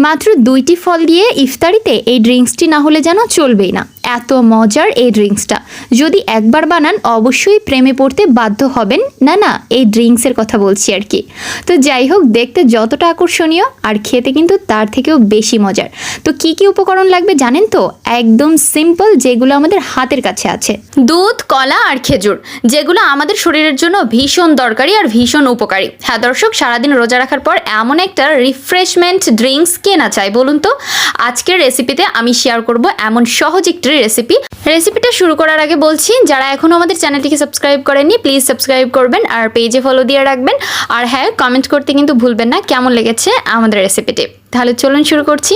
মাত্র দুইটি ফল দিয়ে ইফতারিতে এই ড্রিঙ্কসটি না হলে যেন চলবেই না। এত মজার এই ড্রিঙ্কসটা। যদি একবার বানান, অবশ্যই প্রেমে পড়তে বাধ্য হবেন। না না, এই ড্রিঙ্কসের কথা বলছি আর কি। তো যাই হোক, দেখতে যতটা আকর্ষণীয় আর খেতে কিন্তু তার থেকেও বেশি মজার। তো কি কি উপকরণ লাগবে জানেন তো? একদম সিম্পল, যেগুলো আমাদের হাতের কাছে আছে। দুধ, কলা আর খেজুর, যেগুলো আমাদের শরীরের জন্য ভীষণ দরকারি আর ভীষণ উপকারী। হ্যাঁ দর্শক, সারাদিন রোজা রাখার পর এমন একটা রিফ্রেশমেন্ট ড্রিঙ্কস কে না চাই, বলুন তো? আজকের রেসিপিতে আমি শেয়ার করব এমন সহজ একটি রেসিপি রেসিপিটা শুরু করার আগে বলছি, যারা এখনও আমাদের চ্যানেলটিকে সাবস্ক্রাইব করেননি প্লিজ সাবস্ক্রাইব করবেন আর পেজে ফলো দিয়ে রাখবেন। আর হ্যাঁ কমেন্ট করতে কিন্তু ভুলবেন না, কেমন লেগেছে আমাদের রেসিপিটি তাহলে চলুন শুরু করছি।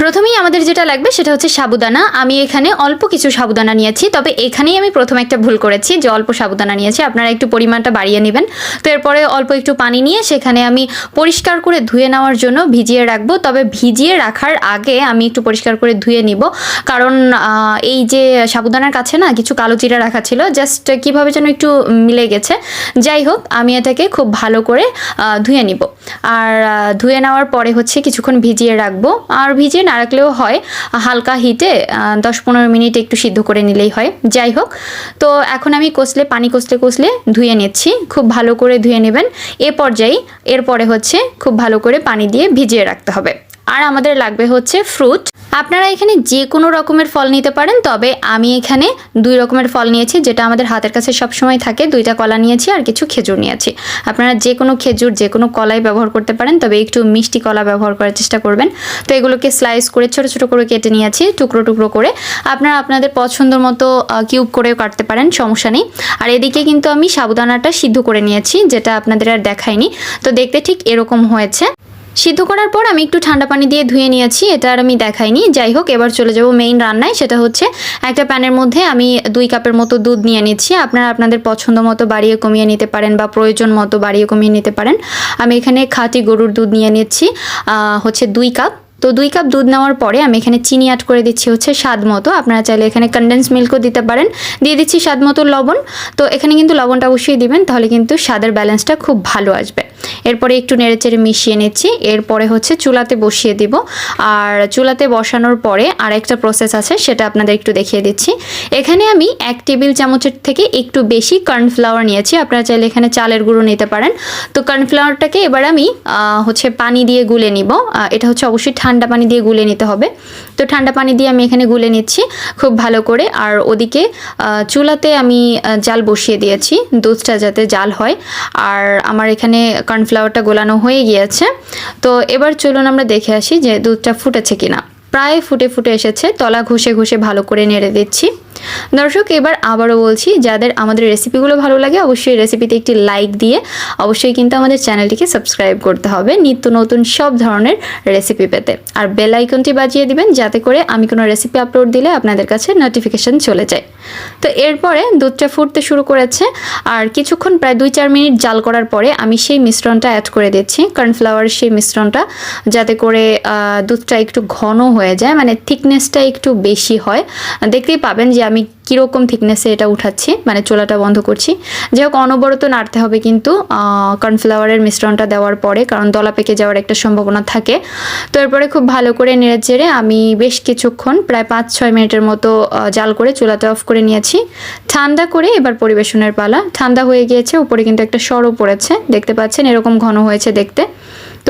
প্রথমেই আমাদের যেটা লাগবে সেটা হচ্ছে সাবুদানা। আমি এখানে অল্প কিছু সাবুদানা নিয়েছি, তবে এখানেই আমি প্রথম একটা ভুল করেছি, যে অল্প সাবুদানা নিয়েছি। আপনারা একটু পরিমাণটা বাড়িয়ে নেবেন। তো এরপরে অল্প একটু পানি নিয়ে সেখানে আমি পরিষ্কার করে ধুয়ে নেওয়ার জন্য ভিজিয়ে রাখব। তবে ভিজিয়ে রাখার আগে আমি একটু পরিষ্কার করে ধুয়ে নিব। কারণ এই যে সাবুদানার কাছে না কিছু কালো জিরা রাখা ছিল, জাস্ট কীভাবে যেন একটু মিলে গেছে। যাই হোক, আমি এটাকে খুব ভালো করে ধুয়ে নিব। আর ধুয়ে নেওয়ার পরে হচ্ছে কিছুক্ষণ ভিজিয়ে রাখব। আর ভিজিয়ে না রাখলেও হয়। হালকা হিটে দশ পনেরো মিনিট একটু সিদ্ধ করে নিলেই হয়। যাই হোক, তো এখন আমি কষলে, পানি কষলে কষলে ধুয়ে নিচ্ছি। খুব ভালো করে ধুয়ে নেবেন। এ পর্যায়ে, এরপরে হচ্ছে খুব ভালো করে পানি দিয়ে ভিজিয়ে রাখতে হবে। আর আমাদের লাগবে হচ্ছে ফ্রুট আপনারা এখানে যে কোনো রকমের ফল নিতে পারেন, তবে আমি এখানে দুই রকমের ফল নিয়েছি, যেটা আমাদের হাতের কাছে সবসময় থাকে। দুইটা কলা নিয়েছি আর কিছু খেজুর নিয়েছি। আপনারা যে কোনো খেজুর যে কোনো কলাই ব্যবহার করতে পারেন, তবে একটু মিষ্টি কলা ব্যবহার করার চেষ্টা করবেন। তো এগুলোকে স্লাইস করে ছোট ছোট করে কেটে নিয়েছি, টুকরো টুকরো করে। আপনারা আপনাদের পছন্দ মতো কিউব করেও কাটতে পারেন, সমস্যা নেই। আর এদিকে কিন্তু আমি সাবুদানাটা সিদ্ধ করে নিয়েছি, যেটা আপনাদের আর দেখাইনি। তো দেখতে ঠিক এরকম হয়েছে। সিদ্ধ করার পর আমি একটু ঠান্ডা পানি দিয়ে ধুয়ে নিয়েছি, এটা আর আমি দেখাইনি। যাই হোক, এবার চলে যাব মেইন রান্নায়, সেটা হচ্ছে একটা প্যানের মধ্যে আমি দুই কাপের মতো দুধ নিয়ে নিচ্ছি। আপনারা আপনাদের পছন্দ মতো বাড়িয়ে কমিয়ে নিতে পারেন বা প্রয়োজন মতো বাড়িয়ে কমিয়ে নিতে পারেন। আমি এখানে খাঁটি গরুর দুধ নিয়ে নিচ্ছি হচ্ছে দুই কাপ। তো দুই কাপ দুধ নেওয়ার পরে আমি এখানে চিনি অ্যাড করে দিচ্ছি হচ্ছে স্বাদ মতো। আপনারা চাইলে এখানে কন্ডেন্স মিল্কও দিতে পারেন। দিয়ে দিচ্ছি স্বাদ মতো লবণ। তো এখানে কিন্তু লবণটা অবশ্যই দিবেন, তাহলে কিন্তু স্বাদের ব্যালেন্সটা খুব ভালো আসবে। এরপরে একটু নেড়েচেড়ে মিশিয়ে নিচ্ছি। এরপরে হচ্ছে চুলাতে বসিয়ে দিব। আর চুলাতে বসানোর পরে আর একটা প্রসেস আছে, সেটা আপনাদের একটু দেখিয়ে দিচ্ছি। এখানে আমি এক টেবিল চামচের থেকে একটু বেশি কর্নফ্লাওয়ার নিয়েছি। আপনারা চাইলে এখানে চালের গুঁড়ো নিতে পারেন। তো কর্নফ্লাওয়ারটাকে এবার আমি হচ্ছে পানি দিয়ে গুলে নিব। এটা হচ্ছে অবশ্যই ঠান্ডা পানি দিয়ে গুলে নিতে হবে। তো ঠান্ডা পানি দিয়ে আমি এখানে গুলে নিচ্ছি খুব ভালো করে। আর ওদিকে চুলাতে আমি জাল বসিয়ে দিয়েছি, দুধটা যাতে জাল হয়। আর আমার এখানে কর্নফ্লাওয়ারটা গোলানো হয়ে গিয়েছে। তো এবার চলুন আমরা দেখে আসি যে দুধটা ফুটেছে কিনা। প্রায় ফুটে ফুটে এসেছে। তলা ঘষে ঘষে ভালো করে নেড়ে দিচ্ছি। দর্শক, এবার আবারও বলছি, যাদের আমাদের রেসিপিগুলো ভালো লাগে, অবশ্যই রেসিপিতে একটি লাইক দিয়ে অবশ্যই কিন্তু আমাদের চ্যানেলটিকে সাবস্ক্রাইব করতে হবে নিত্য নতুন সব ধরনের রেসিপি পেতে। আর বেল আইকনটি বাজিয়ে দিবেন, যাতে করে আমি কোনো রেসিপি আপলোড দিলে আপনাদের কাছে নোটিফিকেশন চলে যায়। তো এরপরে দুধটা ফুটতে শুরু করেছে। আর কিছুক্ষণ, প্রায় দুই চার মিনিট জাল করার পরে আমি সেই মিশ্রণটা অ্যাড করে দিচ্ছি। কর্নফ্লাওয়ার সেই মিশ্রণটা, যাতে করে দুধটা একটু ঘন হয়ে যায় মানে থিকনেসটা একটু বেশি হয়। দেখতেই পাবেন যে আমি কীরকম থিকনেসে এটা উঠাচ্ছি মানে চোলাটা বন্ধ করছি। যাই হোক, অনবরত নাড়তে হবে কিন্তু কর্নফ্লাওয়ারের মিশ্রণটা দেওয়ার পরে, কারণ দলা পেকে যাওয়ার একটা সম্ভাবনা থাকে। তো এরপরে খুব ভালো করে নেড়ে চেড়ে আমি বেশ কিছুক্ষণ, প্রায় পাঁচ, ছয় মিনিটের মতো জাল করে চুলাটা অফ করে নিয়েছি। ঠান্ডা করে এবার পরিবেশনের পালা। ঠান্ডা হয়ে গিয়েছে, উপরে কিন্তু একটা সরও পড়েছে, দেখতে পাচ্ছেন এরকম ঘন হয়েছে দেখতে।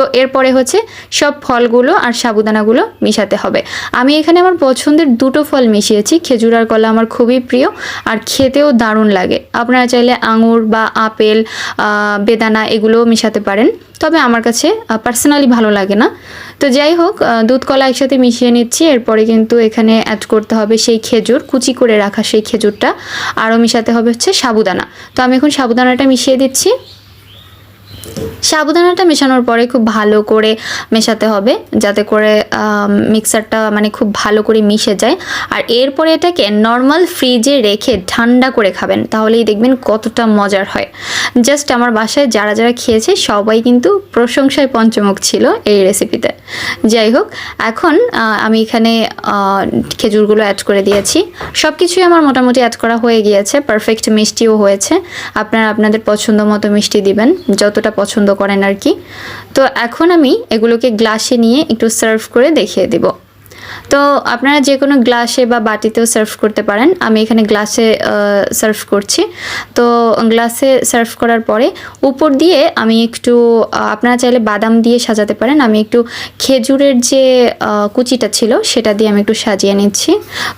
তো এরপরে হচ্ছে সব ফলগুলো আর সাবুদানাগুলো মিশাতে হবে। আমি এখানে আমার পছন্দের দুটো ফল মিশিয়েছি, খেজুর আর কলা আমার খুবই প্রিয় আর খেতেও দারুণ লাগে। আপনারা চাইলে আঙুর বা আপেল বেদানা এগুলোও মিশাতে পারেন, তবে আমার কাছে পার্সোনালি ভালো লাগে না। তো যাই হোক দুধ কলা একসাথে মিশিয়ে নিচ্ছি, এরপরে কিন্তু এখানে অ্যাড করতে হবে সেই খেজুর, কুচি করে রাখা সেই খেজুরটা, আরও মিশাতে হবে হচ্ছে সাবুদানা। তো আমি এখন সাবুদানাটা মিশিয়ে দিচ্ছি। সাবুদানাটা মেশানোর পরে খুব ভালো করে মেশাতে হবে, যাতে করে মিক্সারটা মানে খুব ভালো করে মিশে যায়। আর এরপরে এটাকে নর্মাল ফ্রিজে রেখে ঠান্ডা করে খাবেন, তাহলেই দেখবেন কতটা মজার হয়। জাস্ট আমার বাসায় যারা যারা খেয়েছে, সবাই কিন্তু প্রশংসায় পঞ্চমুখ ছিল এই রেসিপিতে যাই হোক, এখন আমি এখানে খেজুরগুলো অ্যাড করে দিয়েছি। সব কিছুই আমার মোটামুটি অ্যাড করা হয়ে গিয়েছে পারফেক্ট মিষ্টিও হয়েছে। আপনারা আপনাদের পছন্দ মতো মিষ্টি দিবেন, যতটা যেটা পছন্দ করেন আর কি। তো এখন আমি এগুলোকে গ্লাসে নিয়ে একটু সার্ভ করে দেখিয়ে দিব। তো আপনারা যে কোনো গ্লাসে বা বাটিতেও সার্ভ করতে পারেন। আমি এখানে গ্লাসে সার্ভ করছি। তো গ্লাসে সার্ভ করার পরে উপর দিয়ে আমি একটু আপনারা চাইলে বাদাম দিয়ে সাজাতে পারেন। আমি একটু খেজুরের যে কুচিটা ছিল সেটা দিয়ে আমি একটু সাজিয়ে নিচ্ছি।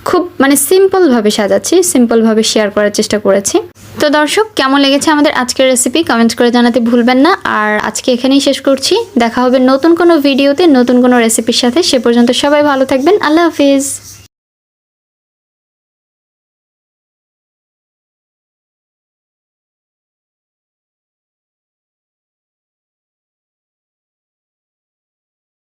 খুব মানে সিম্পলভাবে সাজাচ্ছি সিম্পলভাবে শেয়ার করার চেষ্টা করেছি। তো দর্শক, কেমন লেগেছে আমাদের আজকের রেসিপি কমেন্ট করে জানাতে ভুলবেন না। আর আজকে এখানেই শেষ করছি। দেখা হবে নতুন কোনো ভিডিওতে নতুন কোনো রেসিপির সাথে। সে পর্যন্ত সবাই ভালো থাকবেন। আল্লাহ হাফিজ।